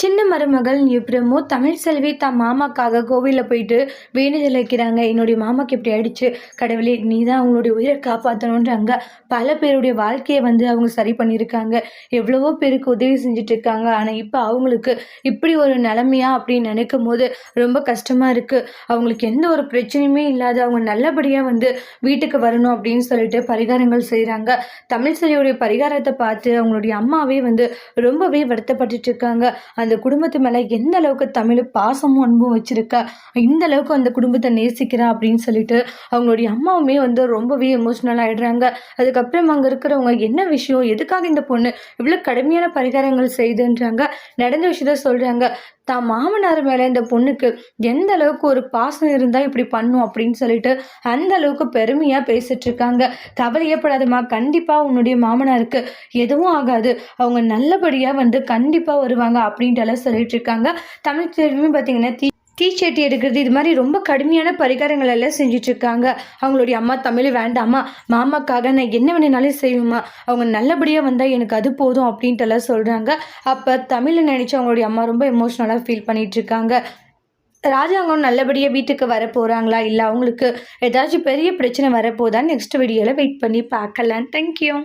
சின்ன மருமகள் எப்படிமோ தமிழ் செல்வி தன் மாமாக்காக கோவிலில் போயிட்டு வேண்டுதல் வைக்கிறாங்க என்னுடைய மாமாக்கு இப்படி ஆயிடுச்சு. கடவுளே நீ தான் அவங்களுடைய உயிரை காப்பாற்றணுன்றாங்க பல பேருடைய வாழ்க்கையை வந்து அவங்க சரி பண்ணியிருக்காங்க. எவ்வளவோ பேருக்கு உதவி செஞ்சுட்டு இருக்காங்க ஆனால் இப்போ அவங்களுக்கு இப்படி ஒரு நிலமையா அப்படின்னு நினைக்கும் போது ரொம்ப கஷ்டமாக இருக்குது அவங்களுக்கு எந்த ஒரு பிரச்சனையுமே இல்லாத அவங்க நல்லபடியாக வந்து வீட்டுக்கு வரணும் அப்படின்னு சொல்லிட்டு பரிகாரங்கள் செய்கிறாங்க தமிழ் செல்வியுடைய பரிகாரத்தை பார்த்து அவங்களுடைய அம்மாவே வந்து ரொம்பவே வருத்தப்பட்டுட்டு இருக்காங்க அந்த அந்த குடும்பத்து மேலே எந்த அளவுக்கு தமிழ் பாசமும் அன்பும் வச்சிருக்கா? இந்த அளவுக்கு அந்த குடும்பத்தை நேசிக்கிறா அப்படின்னு சொல்லிட்டு அவங்களுடைய அம்மாவுமே வந்து ரொம்பவே எமோஷ்னல் ஆகிடுறாங்க அதுக்கப்புறம் அங்கே இருக்கிறவங்க என்ன விஷயம்? எதுக்காக இந்த பொண்ணு இவ்வளோ கடுமையான பரிகாரங்கள் செய்துன்றாங்க. நடந்த விஷயத்த சொல்கிறாங்க தான் மாமனார் மேலே இந்த பொண்ணுக்கு எந்த அளவுக்கு ஒரு பாசம் இருந்தால் இப்படி பண்ணும் அப்படின்னு சொல்லிட்டு அந்த அளவுக்கு பெருமையாக பேசிட்டு இருக்காங்க. கவலையப்படாதம்மா கண்டிப்பாக உன்னுடைய மாமனாருக்கு எதுவும் ஆகாது. அவங்க நல்லபடியாக வந்து கண்டிப்பாக வருவாங்க அப்படின்ட்டு எல்லாம் சொல்லிட்டு இருக்காங்க. தமிழ் செல்வியும் பார்த்தீங்கன்னா தீ தீச்சட்டி எடுக்கிறது இது மாதிரி ரொம்ப கடுமையான பரிகாரங்கள் எல்லாம் செஞ்சிட்ருக்காங்க. அவங்களுடைய அம்மா தமிழ் வேண்டாமா? மாமாக்காக நான் என்ன வேணுனாலும் செய்வேம்மா. அவங்க நல்லபடியாக வந்தால் எனக்கு அது போதும் அப்படின்ட்டு எல்லாம் சொல்கிறாங்க அப்போ தமிழை நினச்சி அவங்களுடைய அம்மா ரொம்ப எமோஷ்னலாக ஃபீல் பண்ணிகிட்ருக்காங்க இருக்காங்க ராஜாங்கம் நல்லபடியாக வீட்டுக்கு வர போகிறாங்களா இல்லை அவங்களுக்கு ஏதாச்சும் பெரிய பிரச்சனை வரப்போதான்னு நெக்ஸ்ட் வீடியோவில் வெயிட் பண்ணி பார்க்கலாம். தேங்க்யூ